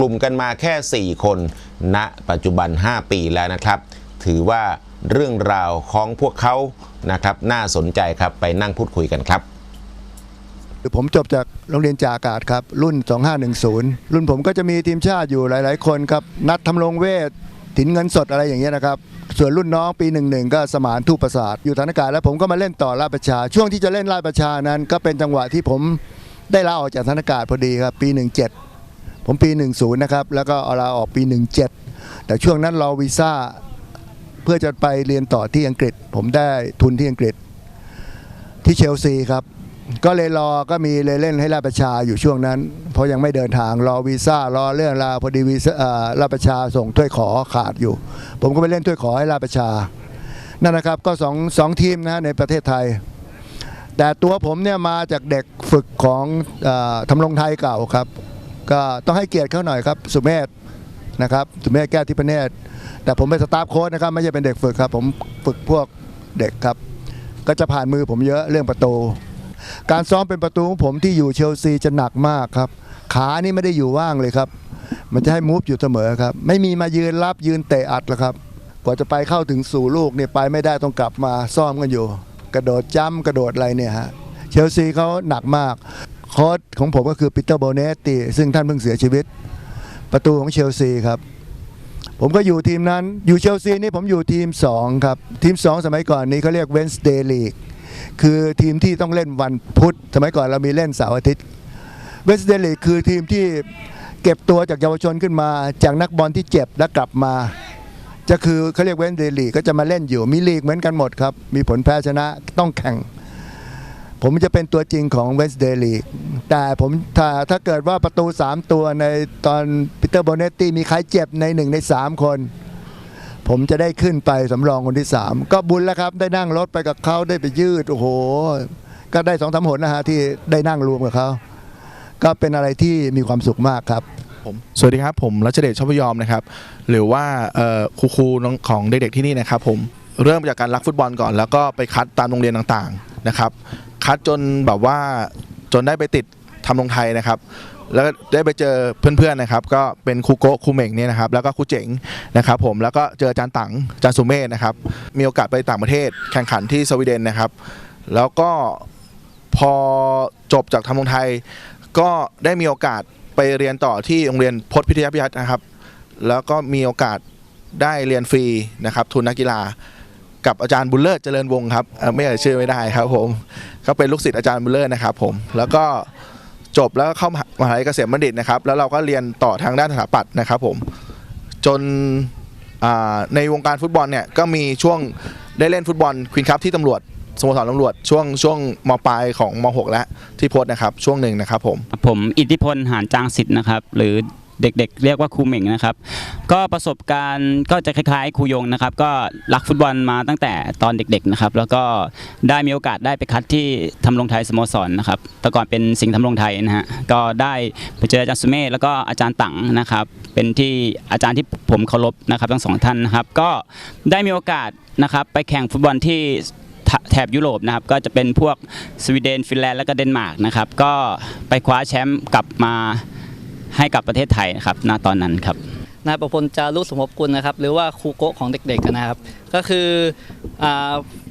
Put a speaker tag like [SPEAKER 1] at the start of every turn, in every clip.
[SPEAKER 1] กลุ่มกันมาแค่ 4 คนณปัจจุบัน 5 ปีแล้วนะครับ ถือว่าเรื่องราวของพวกเขานะครับ น่าสนใจครับไปนั่งพูดคุยกันครับ
[SPEAKER 2] ผมจบจากโรงเรียนจาอากาศครับ รุ่น 2510 รุ่นผมก็จะมีทีมชาติอยู่หลาย ๆ คนครับ นัดทำรงเวทถินเงินสดอะไรอย่างเงี้ยนะครับ ส่วนรุ่นน้องปี11ก็สมานทูปประสาทอยู่ฐานอากาศแล้วผมก็มาเล่นต่อราชประชา ช่วงที่จะเล่นราชประชานั้น ก็เป็นจังหวะที่ผมได้ลาออกจากฐานอากาศพอดีครับปี 17 ผมปี 10 นะครับ แล้วก็เอาลาออกปี 17 แต่ช่วงนั้นรอวีซ่าเพื่อจะไปเรียนต่อที่อังกฤษ ผมได้ทุนที่อังกฤษที่เชลซีครับ ก็เลยรอก็มีเลยเล่นให้ราประชาอยู่ช่วงนั้น เพราะยังไม่เดินทางรอวีซ่ารอเรื่องราวพอดีวีซ่าราประชาส่งถ้วยขอขาดอยู่ ผมก็ไปเล่นถ้วยขอให้ราประชานั่นนะครับก็สองสองทีมนะในประเทศไทย แต่ตัวผมเนี่ยมาจากเด็กฝึกของออทำรงไทยเก่าครับ ก็ต้องให้เกียรติเขาหน่อยครับ สุเมธนะครับสุเมธแก้วทิพเนตรแต่ผมเป็นสตาฟโค้ชนะครับ ไม่ใช่เป็นเด็กฝึกครับ ผมฝึกพวกเด็กครับ ก็จะผ่านมือผมเยอะเรื่องประตู การซ้อมเป็นประตูของผมที่อยู่เชลซีจะหนักมากครับ ขานี่ไม่ได้อยู่ว่างเลยครับ มันจะให้มูฟอยู่เสมอครับ ไม่มีมายืนรับยืนเตะอัดแล้วครับ กว่าจะไปเข้าถึงสู่ลูกเนี่ยไปไม่ได้ต้องกลับมาซ่อมกันอยู่ กระโดดจ้ำกระโดดอะไรเนี่ยฮะเชลซีเขาหนักมาก โค้ชของผมก็คือปีเตอร์โบเนตติซึ่งท่านเพิ่งเสียชีวิต ประตูของเชลซีครับ ผมก็อยู่ทีมนั้นอยู่เชลซีนี่ผมอยู่ทีม 2 ครับ ทีม 2 สมัยก่อนนี้เขาเรียกเวนสเดย์ลีกคือทีมที่ต้องเล่นวันพุธ สมัยก่อนเรามีเล่นเสาร์อาทิตย์เวนสเดย์ลีกคือทีมที่เก็บตัวจากเยาวชนขึ้นมา จากนักบอลที่เจ็บแล้วกลับมา จะคือเขาเรียกเวนสเดย์ลีกก็จะมาเล่นอยู่มีลีกเหมือนกันหมดครับมีผลแพ้ชนะต้องแข่ง ผมจะเป็นตัวจริงของเวนสเดลีกแต่ผมถ้าถ้าเกิดว่าประตู 3 ตัวในตอนปีเตอร์โบเนตตี้มีใครเจ็บใน 1 ใน 3 คน ผมจะได้ขึ้นไปสำรองคนที่ 3 ก็บุญแล้วครับ ได้นั่งรถไปกับเขาได้ไปยืด โอ้โห ก็ได้สองสามหนนะฮะที่ได้นั่งรวมกับเขา ก็เป็นอะไรที่มีความสุขมากครับ
[SPEAKER 3] ผมสวัสดีครับผมรัชเดชชอพยอมนะครับ หรือว่าครูครูของเด็กๆที่นี่นะครับผมเริ่มจากการรักฟุตบอลก่อน แล้วก็ไปคัดตามโรงเรียนต่างๆนะครับ คัดจนแบบว่าจนได้ไปติดทำลงไทยนะครับ แล้วได้ไปเจอเพื่อนๆนะครับ ก็เป็นครูโกะครูเหม่งเนี่ยนะครับ แล้วก็ครูเจ๋งนะครับ ผมแล้วก็เจออาจารย์ตังอาจารย์สุเมธนะครับ มีโอกาสไปต่างประเทศแข่งขันที่สวีเดนนะครับ แล้วก็พอจบจากทำลงไทย ก็ได้มีโอกาสไปเรียนต่อที่โรงเรียนพจน์พิทยาพิยัตนะครับ แล้วก็มีโอกาสได้เรียนฟรีนะครับ ทุนนักกีฬากับอาจารย์บุญเลิศเจริญวงศ์ครับเอ่อไม่เอ่ยชื่อไม่ได้ครับผม เขาเป็นลูกศิษย์อาจารย์บุญเลิศนะครับผมแล้วก็จบแล้วเข้ามหาวิทยาลัยเกษมบัณฑิตนะครับ แล้วเราก็เรียนต่อทางด้านสถาปัตย์นะครับผมจนในวงการฟุตบอลเนี่ยก็มีช่วงได้เล่นฟุตบอลควีนคัพที่ตำรวจสโมสรตำรวจช่วงช่วงมปลายของม .6 แล้วที่โพสต์นะครับช่วงหนึ่งนะครับผม
[SPEAKER 4] ผมอิทธิพลหานจางสิทธิ์นะครับ หรือ เด็กๆ เรียกว่าครูเหม่งนะครับ ก็ประสบการณ์ก็จะคล้ายๆครูยงนะครับ ก็รักฟุตบอลมาตั้งแต่ตอนเด็กๆนะครับแล้วก็ได้มีโอกาสได้ไปคัดที่ทำรงไทยสโมสรนะครับแต่ก่อนเป็นสิงห์ทำรงไทยนะฮะก็ได้ไปเจออาจารย์สุเมธแล้วก็อาจารย์ตังนะครับ เป็นที่อาจารย์ที่ผมเคารพนะครับทั้งสองท่านนะครับ ก็ได้มีโอกาสนะครับไปแข่งฟุตบอลที่แถบยุโรปนะครับก็จะเป็นพวกสวีเดน ฟินแลนด์ และก็เดนมาร์กนะครับ ก็ไปคว้าแชมป์กลับมา ให้กับประเทศไทยนะครับณตอนนั้นครับ
[SPEAKER 5] นายประพลจารุสมภกุลนะครับหรือว่าครูโกะของเด็กๆนะครับ ก็คืออ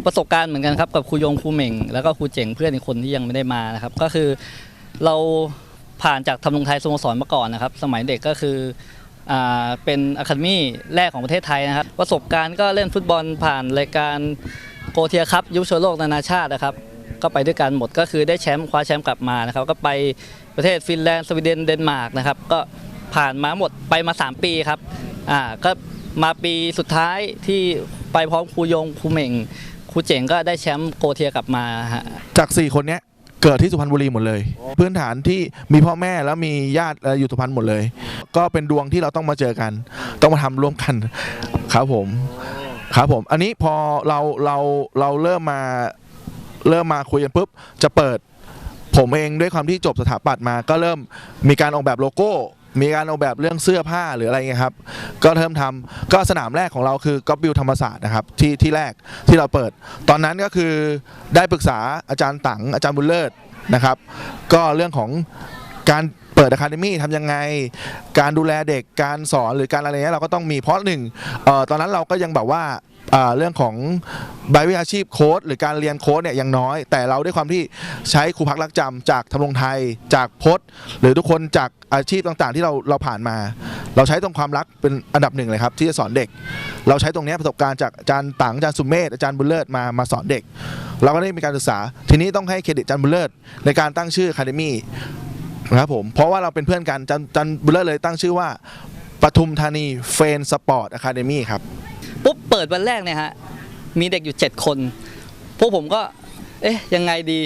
[SPEAKER 5] ประสบการณ์เหมือนกันครับกับครูยงครูเหม่ง แล้วก็ครูเจ๋งเพื่อนอีกคนที่ยังไม่ได้มานะครับ ก็คือเราผ่านจากทำลงไทยสโมสรมาก่อนนะครับ สมัยเด็กก็คือเป็นอะคาเดมี่แรกของประเทศไทยนะครับ ประสบการณ์ก็เล่นฟุตบอลผ่านรายการโกเทียคัพยุวชนโลกนานาชาตินะครับ ก็ไปด้วยกันหมดก็คือได้แชมป์คว้าแชมป์กลับมานะครับ ก็ไป ประเทศฟินแลนด์สวีเดนเดนมาร์กนะครับก็ผ่านมาหมดไปมา 3 ปีครับอ่าก็มาปีสุดท้ายที่ไปพร้อมครูยงครูเหม่งครูเจ๋งก็ได้แชมป์โกเทียกลับมาฮะ
[SPEAKER 3] จาก 4 คนเนี้ยเกิดที่สุพรรณบุรีหมดเลย พื้นฐานที่มีพ่อแม่แล้วมีญาติเอ่ออยู่สุพรรณหมดเลย ก็เป็นดวงที่เราต้องมาเจอกัน ต้องมาทำร่วมกันครับผมครับผม อันนี้พอเราเราเราเริ่มมาเริ่มมาคุยกันปุ๊บจะเปิด ผมเองด้วยความที่จบสถาปัตย์มา ก็เริ่มมีการออกแบบโลโก้ มีการออกแบบเรื่องเสื้อผ้าหรืออะไรเงี้ยครับ ก็เริ่มทำก็สนามแรกของเราคือก๊อปบิวธรรมศาสตร์นะครับที่ที่แรกที่เราเปิด ตอนนั้นก็คือได้ปรึกษาอาจารย์ตังอาจารย์บุญเลิศนะครับ ก็เรื่องของการเปิดอะคาเดมี่ทำยังไง การดูแลเด็ก การสอนหรือการอะไรเงี้ยเราก็ต้องมีเพราะหนึ่งออตอนนั้นเราก็ยังแบบว่า เรื่องของใบวิชาชีพโค้ดหรือการเรียนโค้ดเนี่ยยังน้อย แต่เราด้วยความที่ใช้ครูพักรักจำจากทำรงไทยจากพจน์ หรือทุกคนจากอาชีพต่างๆ ที่เราเราผ่านมา เราใช้ตรงความรักเป็นอันดับหนึ่งเลยครับที่จะสอนเด็ก เราใช้ตรงนี้ประสบการณ์จากอาจารย์ตังอาจารย์สุมเมธอาจารย์บุญเลิศมามาสอนเด็ก เราก็ได้มีการศึกษา ทีนี้ต้องให้เครดิตอาจารย์บุญเลิศในการตั้งชื่อ Academy นะครับผมเพราะว่าเราเป็นเพื่อนกันอาจารย์อาจารย์บุญเลิศเลยตั้งชื่อว่าปทุมธานีเฟนสปอร์ตอะคาเดมี่ครับ
[SPEAKER 5] ปุ๊บเปิดวันแรกเนี่ยฮะมีเด็กอยู่ 7 คน พวกผมก็ เอ๊ะ ยังไงดี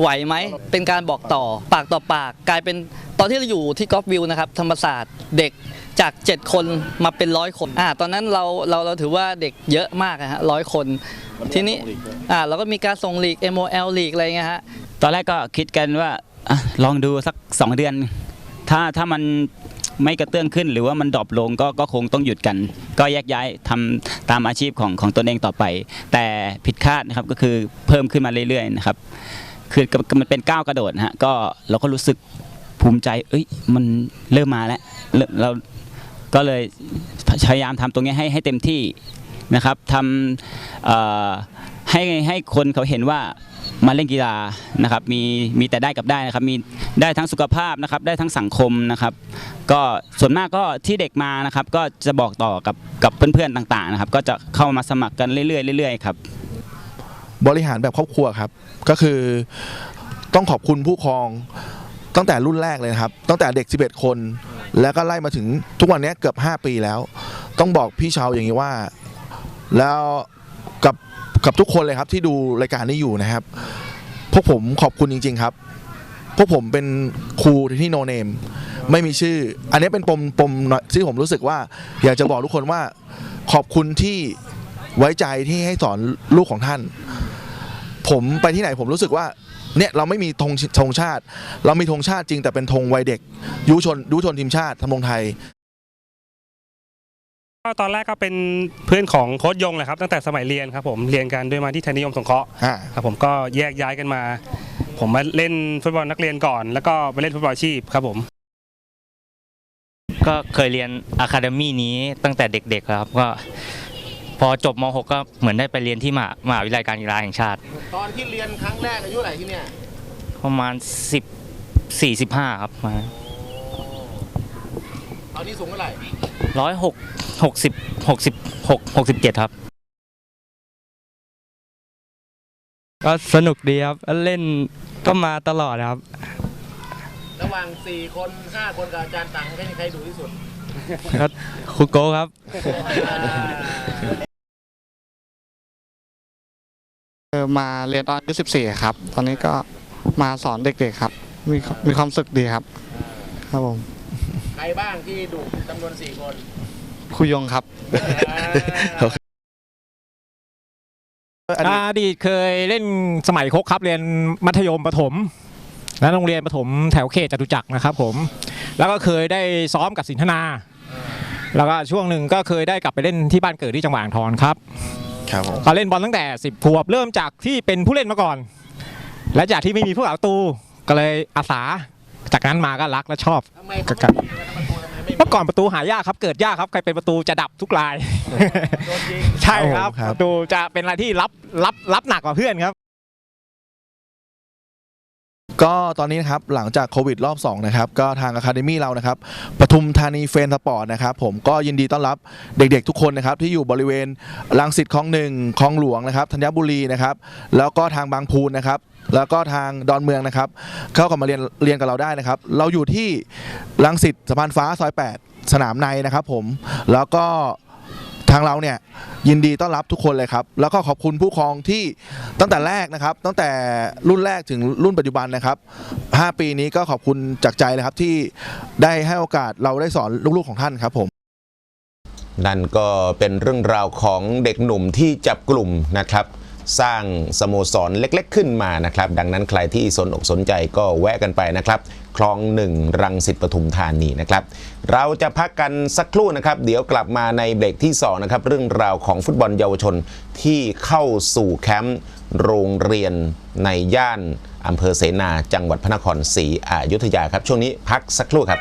[SPEAKER 5] ไหวไหม เป็นการบอกต่อปากต่อปาก กลายเป็นตอนที่เราอยู่ที่กอล์ฟวิวนะครับ ธรรมศาสตร์เด็กจาก 7 คนมาเป็นร้อยคนอ่าตอนนั้นเราเราเราถือว่าเด็กเยอะมากนะฮะร้อยคน ทีนี้อ่าเราก็มีการส่งลีก MOL ลีกอะไรเงี้ยฮะ
[SPEAKER 4] ตอนแรกก็คิดกันว่าอะลองดูสัก 2 เดือน ถ้าถ้ามัน ไม่กระเตื้องขึ้น หรือว่ามันดรอปลงก็ก็คงต้องหยุดกัน ก็แยกย้ายทำตามอาชีพของของตนเองต่อไป แต่ผิดคาดนะครับก็คือเพิ่มขึ้นมาเรื่อยๆนะครับคือมันเป็นก้าวกระโดดนะฮะก็เราก็รู้สึกภูมิใจ เอ้ยมันเริ่มมาแล้วเราก็เลยพยายามทำตรงนี้ให้ให้เต็มที่นะครับทำให้ให้คนเขาเห็นว่า มาเล่นกีฬานะครับมีมีแต่ได้กับได้นะครับมีได้ทั้งสุขภาพนะครับได้ทั้งสังคมนะครับก็ส่วนมากก็ที่เด็กมานะครับก็จะบอกต่อกับกับเพื่อนๆต่างๆนะครับก็จะเข้ามาสมัครกันเรื่อยๆเรื่อยๆครับ
[SPEAKER 3] บริหารแบบครอบครัวครับก็คือต้องขอบคุณผู้ครองตั้งแต่รุ่นแรกเลยนะครับตั้งแต่เด็ก 11 คน แล้วก็ไล่มาถึงทุกวันนี้เกือบ 5 ปีแล้ว ต้องบอกพี่ชาวอย่างนี้ว่า แล้วกับ กับทุกคนเลยครับที่ดูรายการนี้อยู่นะครับ พวกผมขอบคุณจริง ๆครับ พวกผมเป็นครูที่โนเนม ไม่มีชื่อ อันนี้เป็นปมปมหน่อยที่ผมรู้สึกว่า อยากจะบอกทุกคนว่า ขอบคุณที่ไว้ใจที่ให้สอนลูกของท่าน ผมไปที่ไหนผมรู้สึกว่าเนี่ยเราไม่มีธงธงชาติ เรามีธงชาติจริงแต่เป็นธงวัยเด็กยุชนยุชนทีมชาติทำรงไทย
[SPEAKER 6] ก็ตอนแรกก็เป็นเพื่อนของโค้ชยงแหละครับตั้งแต่สมัยเรียนครับผมเรียนกันด้วยมาที่ไทยนิยมสงเคราะห์
[SPEAKER 3] อ่า
[SPEAKER 6] ครับผมก็แยกย้ายกันมา ผมมาเล่นฟุตบอลนักเรียนก่อน แล้วก็ไปเล่นฟุตบอลอาชีพครับผม
[SPEAKER 7] ก็เคยเรียนอะคาเดมี่นี้ตั้งแต่เด็กๆแล้วครับก็พอจบม .6 ก็เหมือนได้ไปเรียนที่มหามหาวิทยาลัยการกีฬาแห่งชาติ
[SPEAKER 1] ตอนที่เรียนครั้งแรกอายุเท่าไหร่ที่เนี่ย
[SPEAKER 7] ประมาณ 10 45 ครับมา
[SPEAKER 1] ตอนนี้สูงเท่าไหร่
[SPEAKER 7] ร้อยหกหกสิบหกสิบหกหกสิบเจ็ดครับ
[SPEAKER 8] ก็สนุกดีครับเล่นก็มาตลอดครับ
[SPEAKER 1] ระหว่าง4คน5คนกับอาจารย์ตังใครใครดูที่สุด
[SPEAKER 8] ก็ครูโก้ครับ
[SPEAKER 9] เออมาเรียนตอนอายุ14 ครับ ตอนนี้ก็มาสอนเด็กๆครับ มีมีความสุขดีครับ ครับผม
[SPEAKER 1] ใค รบ้างที่ดูจำนวน4คน
[SPEAKER 9] ครูยงครับ
[SPEAKER 3] อันนี้
[SPEAKER 10] อดีตเคยเล่นสมัยโคกครับเรียนมัธยมประถมและโรงเรียนประถมแถวเขตจตุจักรนะครับผม แล้วก็เคยได้ซ้อมกับสินธนา แล้วก็ช่วงหนึ่งก็เคยได้กลับไปเล่นที่บ้านเกิดที่จังหวัดอ่างทองครับ
[SPEAKER 3] ครับผม
[SPEAKER 10] ก็เล่นบอลตั้งแต่ 10ขวบเริ่มจากที่เป็นผู้เล่นมาก่อน และจากที่ไม่มีผู้เอาประตูก็เลยอาสา จากนั้นมาก็รักและชอบ
[SPEAKER 1] ทำไม
[SPEAKER 10] กับกันเมื่อก่อนประตูหายากครับ เกิดยากครับใครเป็นประตูจะดับทุกราย
[SPEAKER 1] โดนยิง
[SPEAKER 10] ใช่ครับ
[SPEAKER 3] ครับ
[SPEAKER 10] ประตูจะเป็นอะไรที่รับรับรับหนักกว่าเพื่อนครับ
[SPEAKER 3] ก็ตอนนี้นะครับหลังจากโควิดรอบ2นะครับก็ทางอะคาเดมี่เรานะครับปทุมธานีเฟนสปอร์ตนะครับผมก็ยินดีต้อนรับเด็กๆทุกคนนะครับที่อยู่บริเวณลังสิตคลองหนึ่งคลองหลวงนะครับธัญบุรีนะครับแล้วก็ทางบางพูนนะครับ แล้วก็ทางดอนเมืองนะครับ เข้ากับมาเรียนเรียนกับเราได้นะครับ เราอยู่ที่ลังสิตสะพานฟ้าซอย 8 สนามในนะครับผมแล้วก็ทางเราเนี่ยยินดีต้อนรับทุกคนเลยครับ แล้วก็ขอบคุณผู้ปกครองที่ตั้งแต่แรกนะครับ ตั้งแต่รุ่นแรกถึงรุ่นปัจจุบันนะครับ 5 ปีนี้ก็ขอบคุณจากใจเลยครับที่ได้ให้โอกาสเราได้สอนลูกๆของท่านครับผม
[SPEAKER 1] นั่นก็เป็นเรื่องราวของเด็กหนุ่มที่จับกลุ่มนะครับ สร้างสโมสรเล็กๆ ขึ้นมานะครับ ดังนั้นใครที่สนอกสนใจก็แวะกันไปนะครับ คลองหนึ่งรังสิตปทุมธานีนะครับ เราจะพักกันสักครู่นะครับ เดี๋ยวกลับมาในเบรกที่สองนะครับ เรื่องราวของฟุตบอลเยาวชนที่เข้าสู่แคมป์โรงเรียนในย่านอำเภอเสนา จังหวัดพระนครศรีอยุธยาครับ ช่วงนี้พักสักครู่ครับ